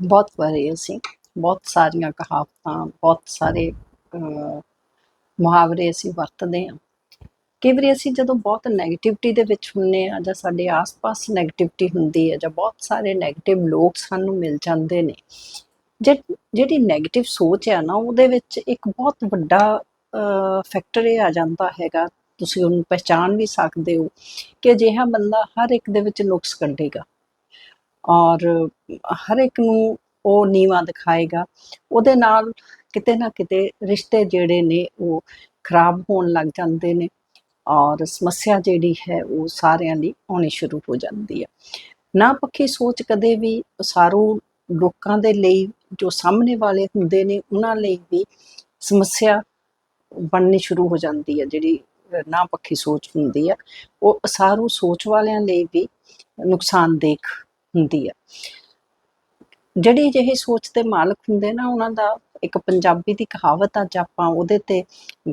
ਬਹੁਤ ਵਾਰੀ ਅਸੀਂ ਬਹੁਤ ਸਾਰੀਆਂ ਕਹਾਵਤਾਂ, ਬਹੁਤ ਸਾਰੇ ਮੁਹਾਵਰੇ ਅਸੀਂ ਵਰਤਦੇ ਹਾਂ। ਕਈ ਵਾਰੀ ਅਸੀਂ ਜਦੋਂ ਬਹੁਤ ਨੈਗੇਟਿਵਿਟੀ ਦੇ ਵਿੱਚ ਹੁੰਨੇ ਆ ਜਾਂ ਸਾਡੇ ਆਸ-ਪਾਸ ਨੈਗੇਟਿਵਿਟੀ ਹੁੰਦੀ ਹੈ ਜਾਂ ਬਹੁਤ ਸਾਰੇ ਨੈਗੇਟਿਵ ਲੋਕ ਸਾਨੂੰ ਮਿਲ ਜਾਂਦੇ ਨੇ ਜਿਹੜੀ ਨੈਗੇਟਿਵ ਸੋਚ ਹੈ ਨਾ ਉਹਦੇ ਵਿੱਚ ਇੱਕ ਬਹੁਤ ਵੱਡਾ ਫੈਕਟਰ ਇਹ ਆ ਜਾਂਦਾ ਹੈਗਾ, ਤੁਸੀਂ ਉਹਨੂੰ ਪਛਾਣ ਵੀ ਸਕਦੇ ਹੋ ਕਿ ਅਜਿਹਾ ਬੰਦਾ ਹਰ ਇੱਕ ਦੇ ਵਿੱਚ ਨੁਕਸ ਕੱਢੇਗਾ। ਔਰ ਹਰ ਇੱਕ ਨੂੰ ਉਹ ਨੀਵਾ ਦਿਖਾਏਗਾ। ਉਹਦੇ ਨਾਲ ਕਿਤੇ ਨਾ ਕਿਤੇ ਰਿਸ਼ਤੇ ਜਿਹੜੇ ਨੇ ਉਹ ਖਰਾਬ ਹੋਣ ਲੱਗ ਜਾਂਦੇ ਨੇ ਔਰ ਸਮੱਸਿਆ ਜਿਹੜੀ ਹੈ ਉਹ ਸਾਰਿਆਂ ਲਈ ਆਉਣੀ ਸ਼ੁਰੂ ਹੋ ਜਾਂਦੀ ਹੈ। ਨਾ ਪੱਕੀ ਸੋਚ ਕਦੇ ਵੀ ਸਾਰੂ ਲੋਕਾਂ ਦੇ ਲਈ ਜੋ ਸਾਹਮਣੇ ਵਾਲੇ ਹੁੰਦੇ ਨੇ ਉਹਨਾਂ ਲਈ ਵੀ ਸਮੱਸਿਆ ਬਣਨੀ ਸ਼ੁਰੂ ਹੋ ਜਾਂਦੀ ਹੈ। ਜਿਹੜੀ ਨਾ ਪੱਕੀ ਸੋਚ ਹੁੰਦੀ ਹੈ ਉਹ ਸਾਰੂ ਸੋਚ ਵਾਲਿਆਂ ਲਈ ਵੀ ਨੁਕਸਾਨਦੇਹ ਹੁੰਦੀ ਹੈ ਜਿਹੜੀ ਜਿਹੀ ਸੋਚ ਦੇ ਮਾਲਕ ਹੁੰਦੇ ਨਾ, ਉਹਨਾਂ ਦਾ ਇੱਕ ਪੰਜਾਬੀ ਦੀ ਕਹਾਵਤ ਅੱਜ ਆਪਾਂ ਉਹਦੇ ਤੇ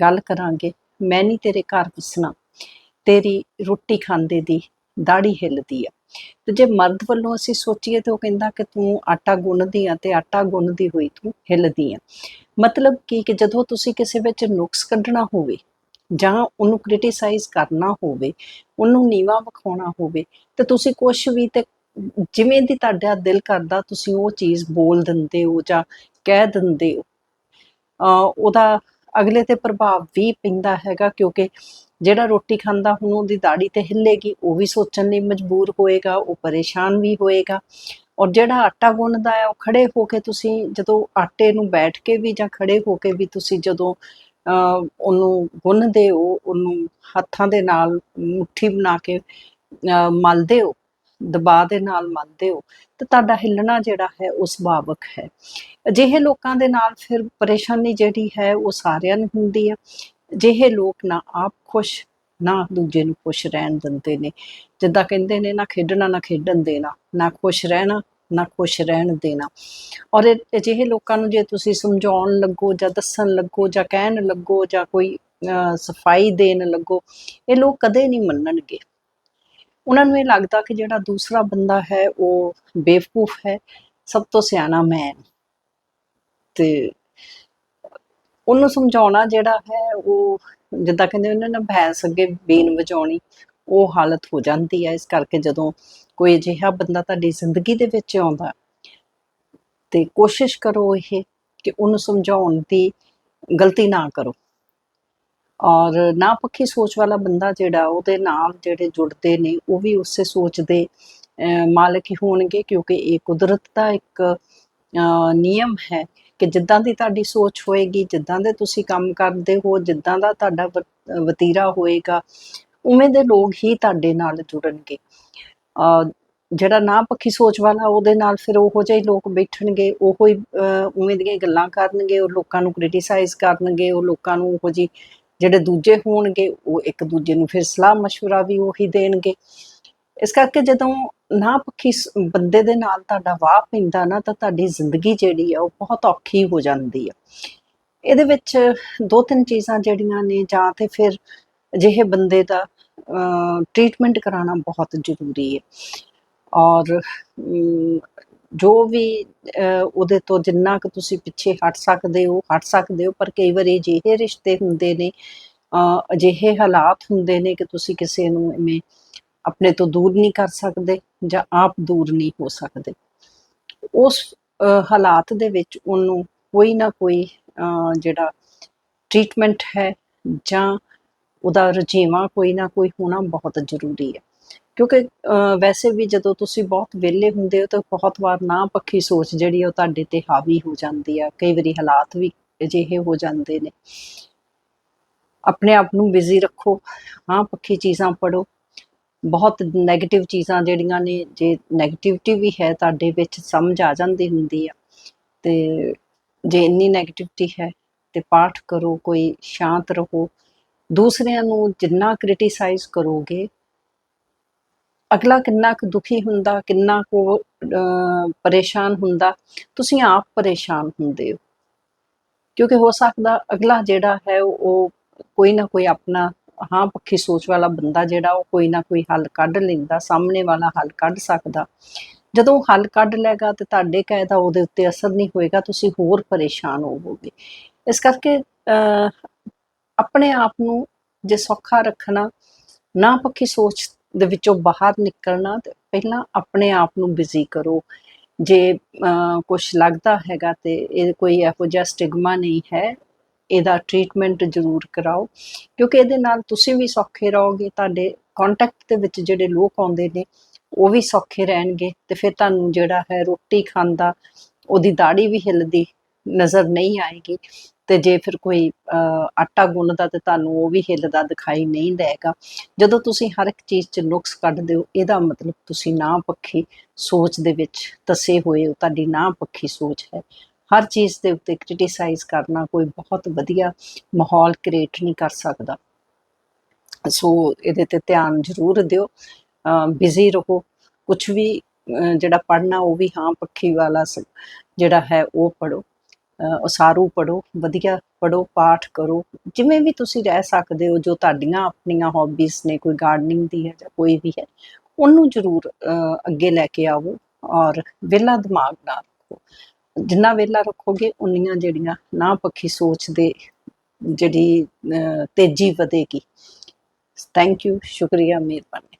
ਗੱਲ ਕਰਾਂਗੇ, ਮੈਂ ਨਹੀਂ ਤੇਰੇ ਘਰ ਵਸਣਾ, ਤੇਰੀ ਰੋਟੀ ਖਾਂਦੇ ਦੀ ਦਾੜੀ ਹਿੱਲਦੀ ਆ। ਤੇ ਜੇ ਮਰਦ ਵੱਲੋਂ ਅਸੀਂ ਸੋਚੀਏ ਤੇ ਉਹ ਕਹਿੰਦਾ ਕਿ ਤੂੰ ਆਟਾ ਗੁੰਨਦੀ ਆ ਤੇ ਆਟਾ ਗੁੰਨਦੀ ਹੋਈ ਤੂੰ ਹਿੱਲਦੀ ਆ। ਮਤਲਬ ਕੀ ਕਿ ਜਦੋਂ ਤੁਸੀਂ ਕਿਸੇ ਵਿੱਚ ਨੁਕਸ ਕੱਢਣਾ ਹੋਵੇ ਜਾਂ ਉਹਨੂੰ ਕ੍ਰਿਟਿਸਾਈਜ਼ ਕਰਨਾ ਹੋਵੇ, ਉਹਨੂੰ ਨੀਵਾ ਵਿਖਾਉਣਾ ਹੋਵੇ, ਤੇ ਤੁਸੀਂ ਕੁਝ ਵੀ ਤੇ ਜਿਵੇਂ ਦੀ ਤੁਹਾਡਾ ਦਿਲ ਕਰਦਾ, ਤੁਸੀਂ ਉਹ ਚੀਜ਼ ਬੋਲ ਦਿੰਦੇ ਹੋ ਜਾਂ ਕਹਿ ਦਿੰਦੇ ਹੋ, ਅਹ ਉਹਦਾ ਅਗਲੇ ਤੇ ਪ੍ਰਭਾਵ ਵੀ ਪੈਂਦਾ ਹੈਗਾ, ਕਿਉਂਕਿ ਜਿਹੜਾ ਰੋਟੀ ਖਾਂਦਾ ਹੁਣ ਉਹਦੀ ਦਾੜੀ ਤੇ ਹਿੱਲੇਗੀ, ਉਹ ਵੀ ਸੋਚਣ ਲਈ ਮਜਬੂਰ ਹੋਏਗਾ, ਉਹ ਪਰੇਸ਼ਾਨ ਵੀ ਹੋਏਗਾ। ਔਰ ਜਿਹੜਾ ਆਟਾ ਗੁੰਨਦਾ ਹੈ, ਉਹ ਖੜੇ ਹੋ ਕੇ ਤੁਸੀਂ ਜਦੋਂ ਆਟੇ ਨੂੰ ਬੈਠ ਕੇ ਵੀ ਜਾਂ ਖੜੇ ਹੋ ਕੇ ਵੀ ਤੁਸੀਂ ਜਦੋਂ, ਅਹ ਉਹਨੂੰ ਗੁੰਨਦੇ ਹੋ, ਉਹਨੂੰ ਹੱਥਾਂ ਦੇ ਨਾਲ ਮੁੱਠੀ ਬਣਾ ਕੇ, ਅਹ ਮਲਦੇ ਹੋ ਦਬਾਅ ਦੇ ਨਾਲ ਮੰਨਦੇ ਹੋ ਤਾਂ ਤੁਹਾਡਾ ਹਿੱਲਣਾ ਜਿਹੜਾ ਹੈ ਉਹ ਸੁਭਾਵਕ ਹੈ। ਅਜਿਹੇ ਲੋਕਾਂ ਦੇ ਨਾਲ ਫਿਰ ਪਰੇਸ਼ਾਨੀ ਜਿਹੜੀ ਹੈ ਉਹ ਸਾਰਿਆਂ ਨੂੰ ਹੁੰਦੀ ਹੈ। ਅਜਿਹੇ ਲੋਕ ਨਾ ਆਪ ਖੁਸ਼ ਨਾ ਦੂਜੇ ਨੂੰ ਖੁਸ਼ ਰਹਿਣ ਦਿੰਦੇ ਨੇ। ਜਿੱਦਾਂ ਕਹਿੰਦੇ ਨੇ ਨਾ ਖੇਡਣਾ ਨਾ ਖੇਡਣ ਦੇਣਾ ਨਾ ਖੁਸ਼ ਰਹਿਣਾ ਨਾ ਖੁਸ਼ ਰਹਿਣ ਦੇਣਾ। ਔਰ ਇਹ- ਅਜਿਹੇ ਲੋਕਾਂ ਨੂੰ ਜੇ ਤੁਸੀਂ ਸਮਝਾਉਣ ਲੱਗੋ ਜਾਂ ਦੱਸਣ ਲੱਗੋ ਜਾਂ ਕਹਿਣ ਲੱਗੋ ਜਾਂ ਕੋਈ ਅਹ, ਸਫ਼ਾਈ ਦੇਣ ਲੱਗੋ ਇਹ ਲੋਕ ਕਦੇ ਨਹੀਂ ਮੰਨਣਗੇ। ਉਹਨਾਂ ਨੂੰ ਇਹ ਲੱਗਦਾ ਕਿ ਜਿਹੜਾ ਦੂਸਰਾ ਬੰਦਾ ਹੈ, ਉਹ ਬੇਵਕੂਫ ਹੈ, ਸਭ ਤੋਂ ਸਿਆਣਾ ਮੈਂ ਤੇ ਉਹਨੂੰ ਸਮਝਾਉਣਾ ਜਿਹੜਾ ਹੈ, ਉਹ ਜਿੱਦਾਂ ਕਹਿੰਦੇ ਉਹਨਾਂ ਨੇ ਭੈਂਸ ਅੱਗੇ ਬੀਨ ਵਜਾਉਣੀ, ਉਹ ਹਾਲਤ ਹੋ ਜਾਂਦੀ ਹੈ। ਇਸ ਕਰਕੇ ਜਦੋਂ ਕੋਈ ਅਜਿਹਾ ਬੰਦਾ ਤੁਹਾਡੀ ਜ਼ਿੰਦਗੀ ਦੇ ਵਿੱਚ ਆਉਂਦਾ ਤੇ ਕੋਸ਼ਿਸ਼ ਕਰੋ ਇਹ ਕਿ ਉਹਨੂੰ ਸਮਝਾਉਣ ਦੀ ਗਲਤੀ ਨਾ ਕਰੋ। ਔਰ ਨਾ ਪੱਖੀ ਸੋਚ ਵਾਲਾ ਬੰਦਾ ਜਿਹੜਾ ਉਹਦੇ ਨਾਲ ਜਿਹੜੇ ਜੁੜਦੇ ਨੇ ਉਹ ਵੀ ਉਸੇ ਸੋਚ ਦੇ ਮਾਲਕ ਹੀ ਹੋਣਗੇ ਕਿਉਂਕਿ ਇਹ ਕੁਦਰਤ ਦਾ ਇੱਕ ਨਿਯਮ ਹੈ ਕਿ ਜਿੱਦਾਂ ਦੀ ਤੁਹਾਡੀ ਸੋਚ ਹੋਏਗੀ ਜਿੱਦਾਂ ਦੇ ਤੁਸੀਂ ਕੰਮ ਕਰਦੇ ਹੋ ਜਿੱਦਾਂ ਦਾ ਤੁਹਾਡਾ ਵਤੀਰਾ ਹੋਏਗਾ ਉਵੇਂ ਦੇ ਲੋਕ ਹੀ ਤੁਹਾਡੇ ਨਾਲ ਜੁੜਨਗੇ। ਅਹ, ਜਿਹੜਾ ਨਾ ਪੱਖੀ ਸੋਚ ਵਾਲਾ ਉਹਦੇ ਨਾਲ ਫਿਰ ਉਹੋ ਜਿਹੇ ਲੋਕ ਬੈਠਣਗੇ ਉਹੋ ਹੀ ਅਹ, ਉਵੇਂ ਦੀਆਂ ਗੱਲਾਂ ਕਰਨਗੇ ਉਹ ਲੋਕਾਂ ਨੂੰ ਕ੍ਰਿਟਿਸਾਈਜ਼ ਕਰਨਗੇ ਉਹ ਲੋਕਾਂ ਨੂੰ ਉਹੋ ਜੀ ਜਿਹੜੇ ਦੂਜੇ ਹੋਣਗੇ ਉਹ ਇੱਕ ਦੂਜੇ ਨੂੰ ਫਿਰ ਸਲਾਹ مشورہ ਵੀ ਉਹੀ ਦੇਣਗੇ ਇਸ ਕਰਕੇ ਜਦੋਂ ਨਾ ਪੱਖੀ ਸ- ਬੰਦੇ ਦੇ ਨਾਲ ਤੁਹਾਡਾ ਵਾਹ ਪੈਂਦਾ ਨਾ ਤਾਂ ਤੁਹਾਡੀ ਜ਼ਿੰਦਗੀ ਜਿਹੜੀ ਆ ਉਹ ਬਹੁਤ ਔਖੀ ਹੋ ਜਾਂਦੀ ਆ ਇਹਦੇ ਵਿੱਚ ਦੋ ਤਿੰਨ ਚੀਜ਼ਾਂ ਜਿਹੜੀਆਂ ਨੇ ਜਾਂ ਤੇ ਫਿਰ ਅਜਿਹੇ ਬੰਦੇ ਦਾ ਟ੍ਰੀਟਮੈਂਟ ਕਰਾਉਣਾ ਬਹੁਤ ਜ਼ਰੂਰੀ ਹੈ ਔਰ ਅਮ, ਜੋ ਵੀ ਉਹਦੇ ਤੋਂ ਜਿੰਨਾ ਕੁ ਤੁਸੀਂ ਪਿੱਛੇ ਹਟ ਸਕਦੇ ਹੋ, ਹਟ ਸਕਦੇ ਹੋ, ਪਰ ਕਈ ਵਾਰੀ ਅਜਿਹੇ ਰਿਸ਼ਤੇ ਹੁੰਦੇ ਨੇ ਅਜਿਹੇ ਹਾਲਾਤ ਹੁੰਦੇ ਨੇ ਕਿ ਤੁਸੀਂ ਕਿਸੇ ਨੂੰ ਐਵੇਂ ਆਪਣੇ ਤੋਂ ਦੂਰ ਨਹੀਂ ਕਰ ਸਕਦੇ ਜਾਂ ਆਪ ਦੂਰ ਨਹੀਂ ਹੋ ਸਕਦੇ। ਉਸ ਹਾਲਾਤ ਦੇ ਵਿੱਚ ਉਹਨੂੰ ਕੋਈ ਨਾ ਕੋਈ ਜਿਹੜਾ ਟ੍ਰੀਟਮੈਂਟ ਹੈ ਜਾਂ ਉਹਦਾ ਰੁਝੇਵਾਂ ਕੋਈ ਨਾ ਕੋਈ ਹੋਣਾ ਬਹੁਤ ਜ਼ਰੂਰੀ ਹੈ। ਕਿਉਂਕਿ ਵੈਸੇ ਵੀ ਜਦੋਂ ਤੁਸੀਂ ਬਹੁਤ ਵਿਹਲੇ ਹੁੰਦੇ ਹੋ ਤਾਂ ਬਹੁਤ ਵਾਰ ਨਾ ਪੱਖੀ ਸੋਚ ਜਿਹੜੀ ਉਹ ਤੁਹਾਡੇ ਤੇ ਹਾਵੀ ਹੋ ਜਾਂਦੀ ਆ। ਕਈ ਵਾਰੀ ਹਾਲਾਤ ਵੀ ਅਜਿਹੇ ਹੋ ਜਾਂਦੇ ਨੇ। ਆਪਣੇ ਆਪ ਨੂੰ ਬਿਜ਼ੀ ਰੱਖੋ। ਹਾਂ, ਪੱਖੀ ਚੀਜ਼ਾਂ ਪੜੋ ਬਹੁਤ ਨੈਗੇਟਿਵ ਚੀਜ਼ਾਂ ਜਿਹੜੀਆਂ ਨੇ, ਜੇ ਨੈਗੇਟਿਵਿਟੀ ਵੀ ਹੈ ਤੁਹਾਡੇ ਵਿੱਚ, ਸਮਝ ਆ ਜਾਂਦੀ ਹੁੰਦੀ ਆ। ਤੇ ਜੇ ਇੰਨੀ 네ਗੇਟਿਵਿਟੀ ਹੈ ਤੇ ਪਾਠ ਕਰੋ, ਕੋਈ ਸ਼ਾਂਤ ਰਹੋ। ਦੂਸਰਿਆਂ ਨੂੰ ਜਿੰਨਾ ਕ੍ਰਿਟਿਸਾਈਜ਼ ਕਰੋਗੇ ਅਗਲਾ ਕਿੰਨਾ ਕੁ ਦੁਖੀ ਹੁੰਦਾ ਕਿੰਨਾ ਕੁ ਪਰੇਸ਼ਾਨ ਹੁੰਦਾ ਤੁਸੀਂ ਆਪ ਪਰੇਸ਼ਾਨ ਹੁੰਦੇ ਹੋ। ਕਿਉਂਕਿ ਹੋ ਸਕਦਾ ਅਗਲਾ ਜਿਹੜਾ ਹੈ ਉਹ ਕੋਈ ਨਾ ਕੋਈ ਆਪਣਾ ਹਾਂ ਪੱਖੀ ਸੋਚ ਵਾਲਾ ਬੰਦਾ ਜਿਹੜਾ ਉਹ ਕੋਈ ਨਾ ਕੋਈ ਹੱਲ ਕੱਢ ਲੈਂਦਾ ਸਾਹਮਣੇ ਵਾਲਾ ਹੱਲ ਕੱਢ ਸਕਦਾ। ਜਦੋਂ ਉਹ ਹੱਲ ਕੱਢ ਲਏਗਾ ਤੇ ਤੁਹਾਡੇ ਕਹਿ ਦਾ ਉਹਦੇ ਉੱਤੇ ਅਸਰ ਨਹੀਂ ਹੋਏਗਾ ਤੁਸੀਂ ਹੋਰ ਪਰੇਸ਼ਾਨ ਹੋਵੋਗੇ। ਇਸ ਕਰਕੇ ਅਹ, ਆਪਣੇ ਆਪ ਨੂੰ ਜੇ ਸੌਖਾ ਰੱਖਣਾ ਨਾ ਪੱਖੀ ਸੋਚ ਦੇ ਵਿੱਚੋਂ ਬਾਹਰ ਨਿਕਲਣਾ ਤੇ ਪਹਿਲਾਂ ਆਪਣੇ ਆਪ ਨੂੰ ਬਿਜ਼ੀ ਕਰੋ। ਜੇ ਕੁਝ ਲੱਗਦਾ ਹੈਗਾ ਤੇ ਇਹ ਕੋਈ ਇਹੋ ਜਿਹਾ ਸਟਿਗਮਾ ਨਹੀਂ ਹੈ, ਇਹਦਾ ਟ੍ਰੀਟਮੈਂਟ ਜ਼ਰੂਰ ਕਰਾਓ। ਕਿਉਂਕਿ ਇਹਦੇ ਨਾਲ ਤੁਸੀਂ ਵੀ ਸੌਖੇ ਰਹੋਗੇ, ਤੁਹਾਡੇ ਕੰਟੈਕਟ ਦੇ ਵਿੱਚ ਜਿਹੜੇ ਲੋਕ ਆਉਂਦੇ ਨੇ, ਉਹ ਵੀ ਸੌਖੇ ਰਹਿਣਗੇ ਤੇ ਫਿਰ ਤੁਹਾਨੂੰ ਜਿਹੜਾ ਹੈ ਰੋਟੀ ਖਾਂਦਾ, ਉਹਦੀ ਦਾੜੀ ਵੀ ਹਿੱਲਦੀ ਨਜ਼ਰ ਨਹੀਂ ਆਏਗੀ। ਤੇ ਜੇ ਫਿਰ ਕੋਈ ਅਹ, ਆਟਾ ਗੁੰਨਦਾ ਤੇ ਤੁਹਾਨੂੰ ਉਹ ਵੀ ਹਿੱਲਦਾ ਦਿਖਾਈ ਨਹੀਂ ਦੇਗਾ। ਜਦੋਂ ਤੁਸੀਂ ਹਰ ਇੱਕ ਚੀਜ਼ 'ਚ ਨੁਕਸ ਕੱਢਦੇ ਹੋ ਇਹਦਾ ਮਤਲਬ ਤੁਸੀਂ ਨਾ ਪੱਖੀ ਸੋਚ ਦੇ ਵਿੱਚ ਤਸੇ ਹੋਏ ਹੋ ਤੁਹਾਡੀ ਨਾ ਪੱਖੀ ਸੋਚ ਹੈ। ਹਰ ਚੀਜ਼ ਦੇ ਉੱਤੇ ਕ੍ਰਿਟਿਸਾਈਜ਼ ਕਰਨਾ ਕੋਈ ਬਹੁਤ ਵਧੀਆ ਮਾਹੌਲ ਕ੍ਰੀਏਟ ਨਹੀਂ ਕਰ ਸਕਦਾ। ਸੋ ਇਹਦੇ ਤੇ ਧਿਆਨ ਜ਼ਰੂਰ ਦਿਓ ਬਿਜ਼ੀ ਰਹੋ। ਕੁਝ ਵੀ ਅਹ, ਜਿਹੜਾ ਪੜ੍ਹਨਾ ਉਹ ਵੀ ਹਾਂ ਪੱਖੀ ਵਾਲਾ ਜਿਹੜਾ ਹੈ ਉਹ ਪੜੋ ਉਸਾਰੂ ਪੜੋ ਵਧੀਆ ਪੜੋ ਪਾਠ ਕਰੋ। ਜਿਵੇਂ ਵੀ ਤੁਸੀਂ ਰਹਿ ਸਕਦੇ ਹੋ, ਜੋ ਤੁਹਾਡੀਆਂ ਆਪਣੀਆਂ ਹੌਬੀਜ਼ ਨੇ, ਕੋਈ ਗਾਰਡਨਿੰਗ ਦੀ ਹੈ ਜਾਂ ਕੋਈ ਵੀ ਹੈ, ਉਹਨੂੰ ਜ਼ਰੂਰ ਅੱਗੇ ਲੈ ਕੇ ਆਵੋ ਔਰ ਵਿਹਲਾ ਦਿਮਾਗ ਨਾ ਰੱਖੋ। ਜਿੰਨਾ ਵਿਹਲਾ ਰੱਖੋਗੇ, ਉਨੀਆਂ ਜਿਹੜੀਆਂ ਨਾ ਪੱਖੀ ਸੋਚ ਦੇ ਜਿਹੜੀ ਤੇਜ਼ੀ ਵਧੇਗੀ। ਥੈਂਕ ਯੂ ਸ਼ੁਕਰੀਆ, ਮਿਹਰਬਾਨੀ।